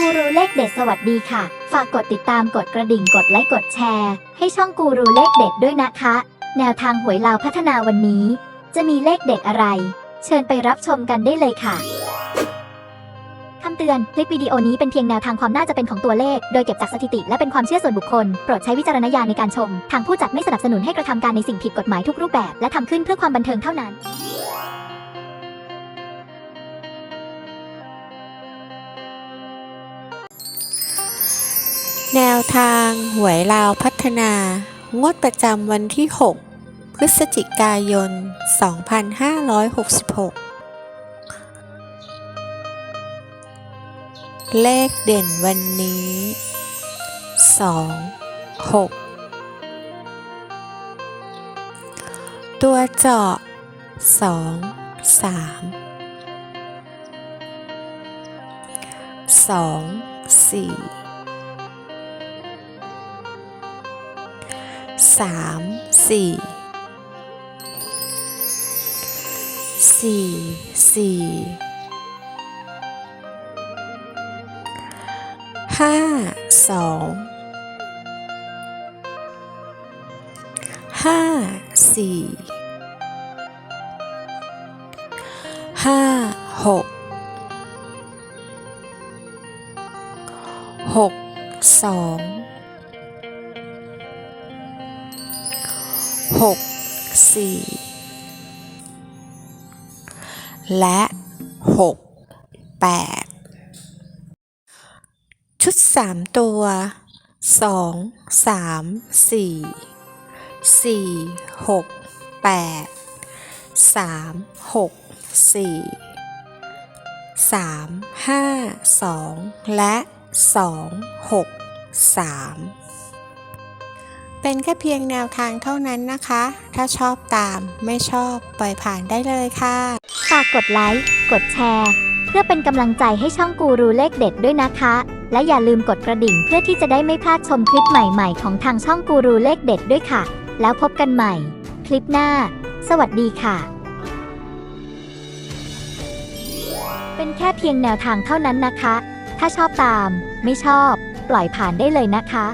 กูรูเลขเด็ดสวัสดีค่ะ ฝากกดติดตามกดกระดิ่งกดไลค์กดแชร์ ให้ช่องกูรูเลขเด็ดด้วยนะคะ แนวทางหวยลาวพัฒนาวันนี้ จะมีเลขเด็ดอะไร เชิญไปรับชมกันได้เลยค่ะคำเตือน คลิปวิดีโอนี้เป็นเพียงแนวทางความน่าจะเป็นของตัวเลข โดยเก็บจากสถิติและเป็นความเชื่อส่วนบุคคล โปรดใช้วิจารณญาณในการชม ทางผู้จัดไม่สนับสนุนให้กระทำการในสิ่งผิดกฎหมายทุกรูปแบบ และทำขึ้นเพื่อความบันเทิงเท่านั้น แนวทางหวยลาวพัฒนา งวดประจำวันที่ 6 พฤศจิกายน 2566 เลขเด่นวันนี้ 2 6 ตัวเจาะ 2 3 2 4 สามสี่สี่สี่ห้าสองห้าสี่ห้าหกหกสอง หกสี่และหกแปดชุดสามตัวสองสามสี่สี่หกแปดสามหกสี่สามห้าสองและสองหกสาม เป็นแค่เพียงแนวทางเท่านั้นนะคะ ถ้าชอบตามไม่ชอบปล่อยผ่านได้เลยค่ะ ฝากกดไลค์ กดแชร์ เพื่อเป็นกำลังใจให้ช่องกูรูเลขเด็ดด้วยนะคะ และอย่าลืมกดกระดิ่งเพื่อที่จะได้ไม่พลาดชมคลิปใหม่ๆ ของทางช่องกูรูเลขเด็ดด้วยค่ะ แล้วพบกันใหม่ คลิปหน้า สวัสดีค่ะ เป็นแค่เพียงแนวทางเท่านั้นนะคะ ถ้าชอบตาม ไม่ชอบ ปล่อยผ่านได้เลยนะคะ